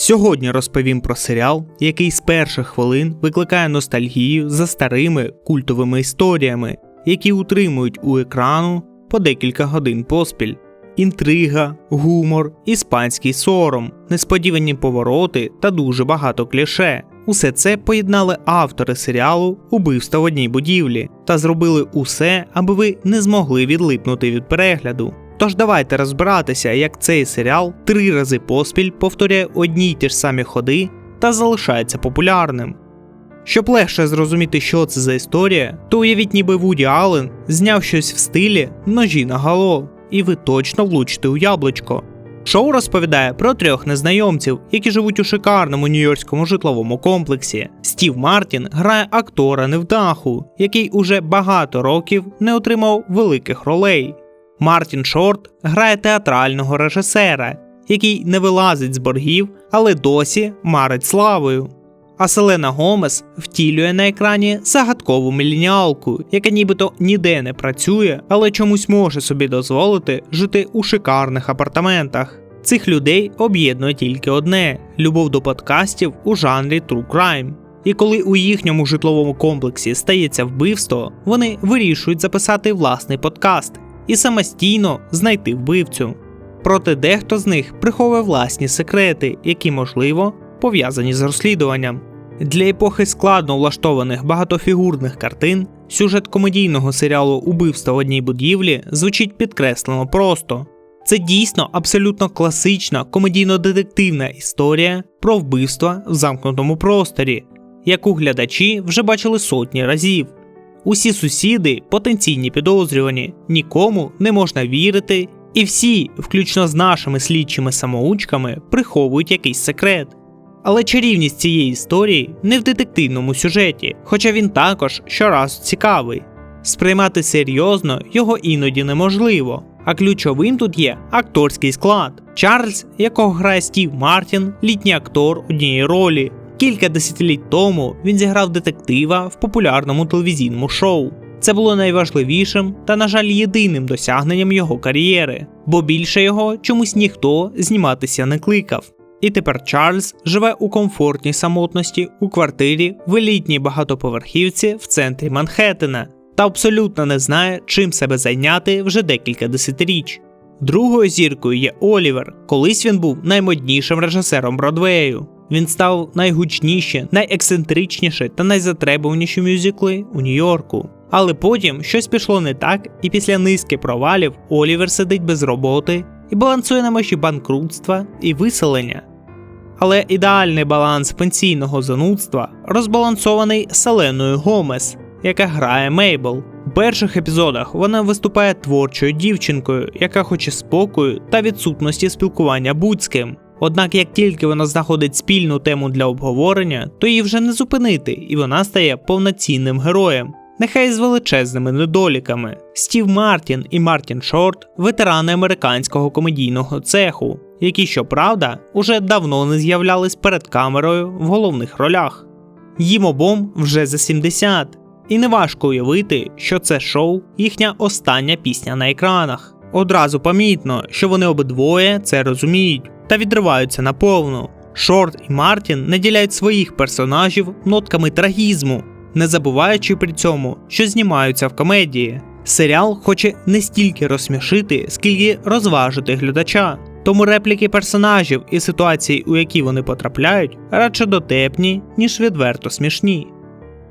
Сьогодні розповім про серіал, який з перших хвилин викликає ностальгію за старими культовими історіями, які утримують у екрану по декілька годин поспіль. Інтрига, гумор, іспанський сором, несподівані повороти та дуже багато кліше. Усе це поєднали автори серіалу Убивство в одній будівлі та зробили усе, аби ви не змогли відлипнути від перегляду. Тож давайте розбиратися, як цей серіал три рази поспіль повторяє одні й ті ж самі ходи та залишається популярним. Щоб легше зрозуміти, що це за історія, то уявіть, ніби Вуді Аллен зняв щось в стилі ножі на гало, і ви точно влучите у яблучко. Шоу розповідає про трьох незнайомців, які живуть у шикарному нью-йоркському житловому комплексі. Стів Мартін грає актора невдаху, який уже багато років не отримав великих ролей. Мартін Шорт грає театрального режисера, який не вилазить з боргів, але досі марить славою. А Селена Гомес втілює на екрані загадкову міленіалку, яка нібито ніде не працює, але чомусь може собі дозволити жити у шикарних апартаментах. Цих людей об'єднує тільки одне любов до подкастів у жанрі True Crime. І коли у їхньому житловому комплексі стається вбивство, вони вирішують записати власний подкаст і самостійно знайти вбивцю. Проте дехто з них приховує власні секрети, які, можливо, пов'язані з розслідуванням. Для епохи складно влаштованих багатофігурних картин сюжет комедійного серіалу Убивство в одній будівлі звучить підкреслено просто. Це дійсно абсолютно класична комедійно-детективна історія про вбивства в замкнутому просторі, яку глядачі вже бачили сотні разів. Усі сусіди потенційні підозрювані, нікому не можна вірити, і всі, включно з нашими слідчими самоучками, приховують якийсь секрет. Але чарівність цієї історії не в детективному сюжеті, хоча він також щоразу цікавий. Сприймати серйозно його іноді неможливо, а ключовим тут є акторський склад. Чарльз, якого грає Стів Мартін, літній актор однієї ролі. Кілька десятиліть тому він зіграв детектива в популярному телевізійному шоу. Це було найважливішим та, на жаль, єдиним досягненням його кар'єри, бо більше його чомусь ніхто зніматися не кликав. І тепер Чарльз живе у комфортній самотності у квартирі в елітній багатоповерхівці в центрі Манхеттена та абсолютно не знає, чим себе зайняти вже декілька десятиріч. Другою зіркою є Олівер. Колись він був наймоднішим режисером Бродвею. Він став найгучніші, найексцентричніші та найзатребуваніші мюзикли у Нью-Йорку. Але потім щось пішло не так, і після низки провалів Олівер сидить без роботи і балансує на межі банкрутства і виселення. Але ідеальний баланс пенсійного занудства розбалансований Селеною Гомес, яка грає Мейбл. У перших епізодах вона виступає творчою дівчинкою, яка хоче спокою та відсутності спілкування будь-ким. Однак, як тільки вона знаходить спільну тему для обговорення, то її вже не зупинити, і вона стає повноцінним героєм, нехай з величезними недоліками. Стів Мартін і Мартін Шорт ветерани американського комедійного цеху, які, щоправда, уже давно не з'являлись перед камерою в головних ролях. Їм обом вже за 70, і неважко уявити, що це шоу їхня остання пісня на екранах. Одразу помітно, що вони обидвоє це розуміють та відриваються наповну. Шорт і Мартін наділяють своїх персонажів нотками трагізму, не забуваючи при цьому, що знімаються в комедії. Серіал хоче не стільки розсмішити, скільки розважити глядача. Тому репліки персонажів і ситуації, у які вони потрапляють, радше дотепні, ніж відверто смішні.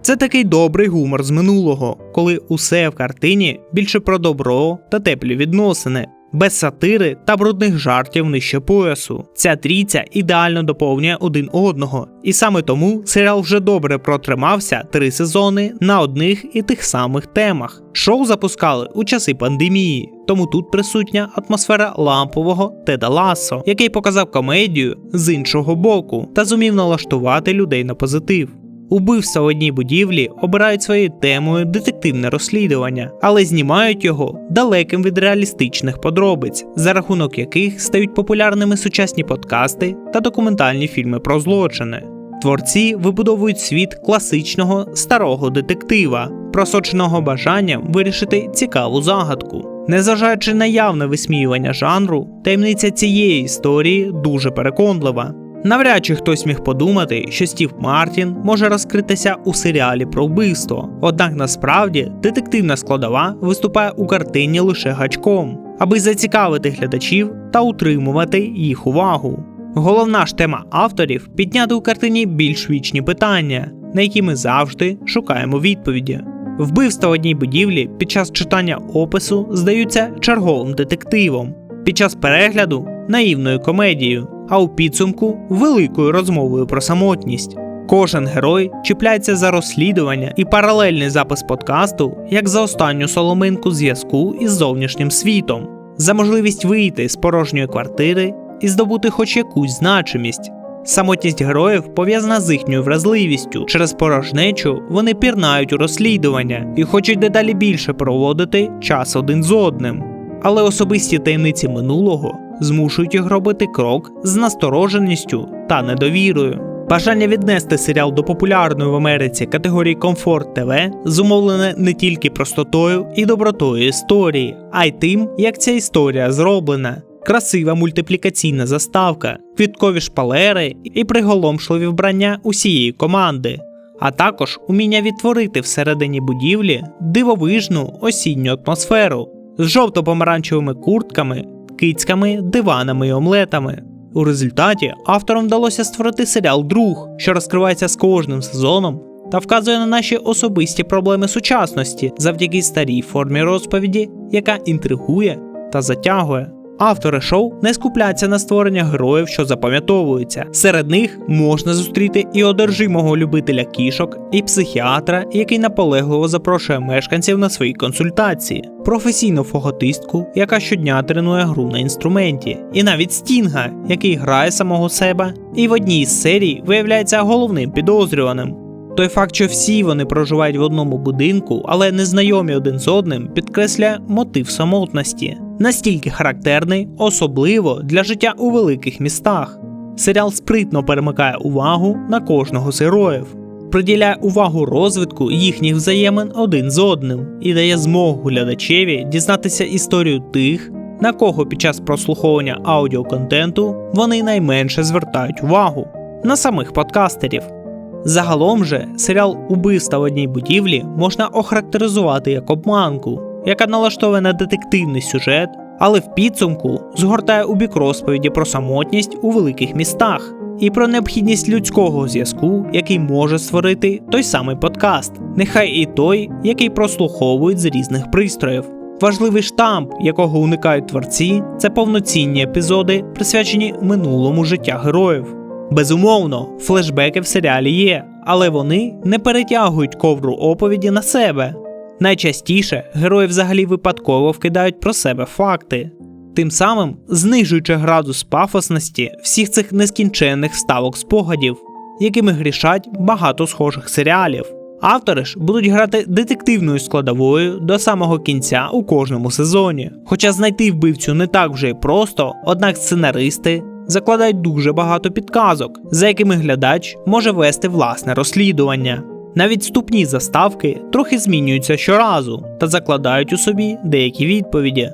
Це такий добрий гумор з минулого, коли усе в картині більше про добро та теплі відносини, без сатири та брудних жартів нижче поясу. Ця трійця ідеально доповнює один одного, і саме тому серіал вже добре протримався три сезони на одних і тих самих темах. Шоу запускали у часи пандемії, тому тут присутня атмосфера лампового Теда Лассо, який показав комедію з іншого боку та зумів налаштувати людей на позитив. Убивства в одній будівлі обирають своєю темою детективне розслідування, але знімають його далеким від реалістичних подробиць, за рахунок яких стають популярними сучасні подкасти та документальні фільми про злочини. Творці вибудовують світ класичного старого детектива, просоченого бажанням вирішити цікаву загадку. Незважаючи на явне висміювання жанру, таємниця цієї історії дуже переконлива. Навряд чи хтось міг подумати, що Стів Мартін може розкритися у серіалі про вбивство. Однак насправді детективна складова виступає у картині лише гачком, аби зацікавити глядачів та утримувати їх увагу. Головна ж тема авторів підняти у картині більш вічні питання, на які ми завжди шукаємо відповіді. Вбивства в одній будівлі під час читання опису здаються черговим детективом, під час перегляду наївною комедією, а у підсумку великою розмовою про самотність. Кожен герой чіпляється за розслідування і паралельний запис подкасту як за останню соломинку зв'язку із зовнішнім світом, за можливість вийти з порожньої квартири і здобути хоч якусь значимість. Самотність героїв пов'язана з їхньою вразливістю. Через порожнечу вони пірнають у розслідування і хочуть дедалі більше проводити час один з одним. Але особисті таємниці минулого змушують їх робити крок з настороженістю та недовірою. Бажання віднести серіал до популярної в Америці категорії Комфорт ТВ зумовлене не тільки простотою і добротою історії, а й тим, як ця історія зроблена. Красива мультиплікаційна заставка, квіткові шпалери і приголомшливі вбрання усієї команди, а також уміння відтворити всередині будівлі дивовижну осінню атмосферу з жовто-помаранчевими куртками, кицьками, диванами і омлетами. У результаті авторам вдалося створити серіал Друг, що розкривається з кожним сезоном та вказує на наші особисті проблеми сучасності завдяки старій формі розповіді, яка інтригує та затягує. Автори шоу не скупляться на створення героїв, що запам'ятовуються. Серед них можна зустріти і одержимого любителя кішок, і психіатра, який наполегливо запрошує мешканців на свої консультації, професійну фоготистку, яка щодня тренує гру на інструменті, і навіть Стінга, який грає самого себе, і в одній з серій виявляється головним підозрюваним. Той факт, що всі вони проживають в одному будинку, але не знайомі один з одним, підкреслює мотив самотності, настільки характерний, особливо для життя у великих містах. Серіал спритно перемикає увагу на кожного з героїв, приділяє увагу розвитку їхніх взаємин один з одним і дає змогу глядачеві дізнатися історію тих, на кого під час прослуховування аудіоконтенту вони найменше звертають увагу на самих подкастерів. Загалом же серіал Убивства в одній будівлі можна охарактеризувати як обманку, яка налаштовує на детективний сюжет, але в підсумку згортає у бік розповіді про самотність у великих містах і про необхідність людського зв'язку, який може створити той самий подкаст, нехай і той, який прослуховують з різних пристроїв. Важливий штамп, якого уникають творці, це повноцінні епізоди, присвячені минулому життя героїв. Безумовно, флешбеки в серіалі є, але вони не перетягують ковру оповіді на себе. Найчастіше герої взагалі випадково вкидають про себе факти, тим самим знижуючи градус пафосності всіх цих нескінченних вставок спогадів, якими грішать багато схожих серіалів. Автори ж будуть грати детективною складовою до самого кінця у кожному сезоні. Хоча знайти вбивцю не так вже й просто, однак сценаристи закладають дуже багато підказок, за якими глядач може вести власне розслідування. Навіть вступні заставки трохи змінюються щоразу та закладають у собі деякі відповіді.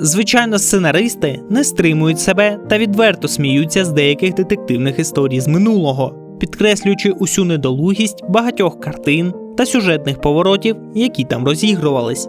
Звичайно, сценаристи не стримують себе та відверто сміються з деяких детективних історій з минулого, підкреслюючи усю недолугість багатьох картин та сюжетних поворотів, які там розігрувались.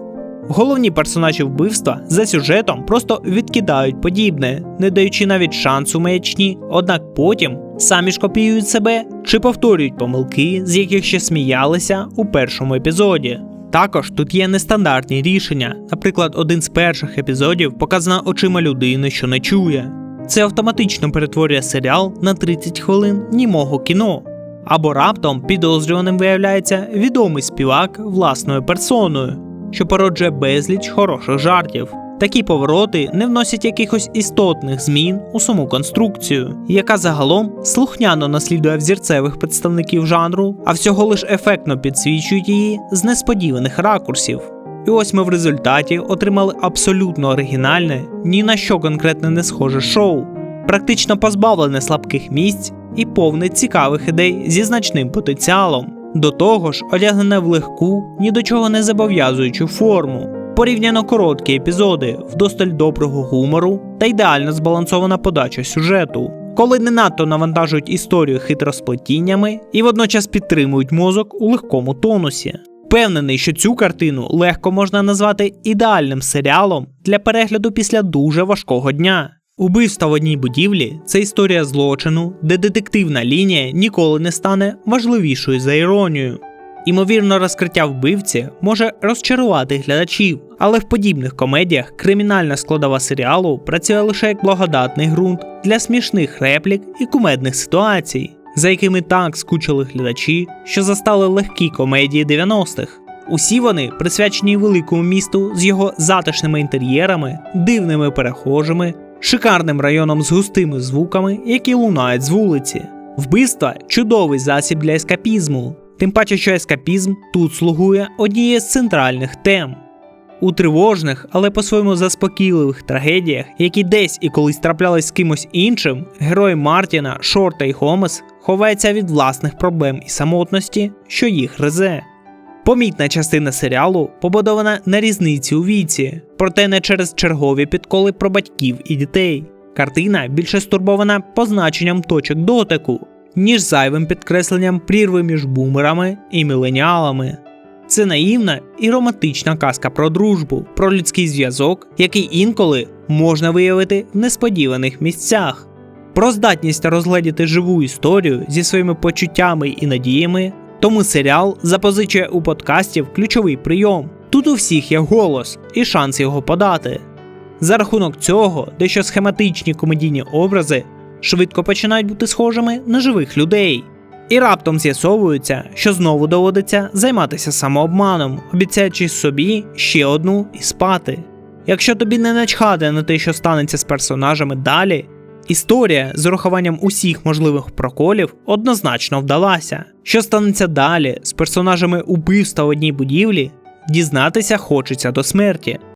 Головні персонажі вбивства за сюжетом просто відкидають подібне, не даючи навіть шансу маячні, однак потім самі ж копіюють себе чи повторюють помилки, з яких ще сміялися у першому епізоді. Також тут є нестандартні рішення. Наприклад, один з перших епізодів показано очима людини, що не чує. Це автоматично перетворює серіал на 30 хвилин німого кіно. Або раптом підозрюваним виявляється відомий співак власною персоною, що породжує безліч хороших жартів. Такі повороти не вносять якихось істотних змін у саму конструкцію, яка загалом слухняно наслідує взірцевих представників жанру, а всього лиш ефектно підсвічують її з несподіваних ракурсів. І ось ми в результаті отримали абсолютно оригінальне, ні на що конкретне не схоже шоу, практично позбавлене слабких місць і повне цікавих ідей зі значним потенціалом. До того ж, одягнене в легку, ні до чого не зобов'язуючу форму. Порівняно короткі епізоди, вдосталь доброго гумору та ідеально збалансована подача сюжету. коли не надто навантажують історію хитросплетіннями і водночас підтримують мозок у легкому тонусі. Впевнений, що цю картину легко можна назвати ідеальним серіалом для перегляду після дуже важкого дня. Убивство в одній будівлі це історія злочину, де детективна лінія ніколи не стане важливішою за іронію. Імовірно, розкриття вбивці може розчарувати глядачів, але в подібних комедіях кримінальна складова серіалу працює лише як благодатний ґрунт для смішних реплік і кумедних ситуацій, за якими так скучили глядачі, що застали легкі комедії 90-х. Усі вони присвячені великому місту з його затишними інтер'єрами, дивними перехожими, шикарним районом з густими звуками, які лунають з вулиці. Вбивства чудовий засіб для ескапізму, тим паче, що ескапізм тут слугує однією з центральних тем. У тривожних, але по-своєму заспокійливих трагедіях, які десь і колись траплялись з кимось іншим, герої Мартіна, Шорта і Хомес ховаються від власних проблем і самотності, що їх гризе. Помітна частина серіалу побудована на різниці у віці, проте не через чергові підколи про батьків і дітей. Картина більше стурбована позначенням точок дотику, ніж зайвим підкресленням прірви між бумерами і міленіалами. Це наївна і романтична казка про дружбу, про людський зв'язок, який інколи можна виявити в несподіваних місцях. Про здатність розгледіти живу історію зі своїми почуттями і надіями, тому серіал запозичує у подкастів ключовий прийом. Тут у всіх є голос і шанс його подати. За рахунок цього, дещо схематичні комедійні образи швидко починають бути схожими на живих людей. І раптом з'ясовується, що знову доводиться займатися самообманом, обіцяючи собі ще одну і спати. Якщо тобі не начхати на те, що станеться з персонажами далі, історія з урахуванням усіх можливих проколів однозначно вдалася. Що станеться далі з персонажами убивства в одній будівлі, дізнатися хочеться до смерті.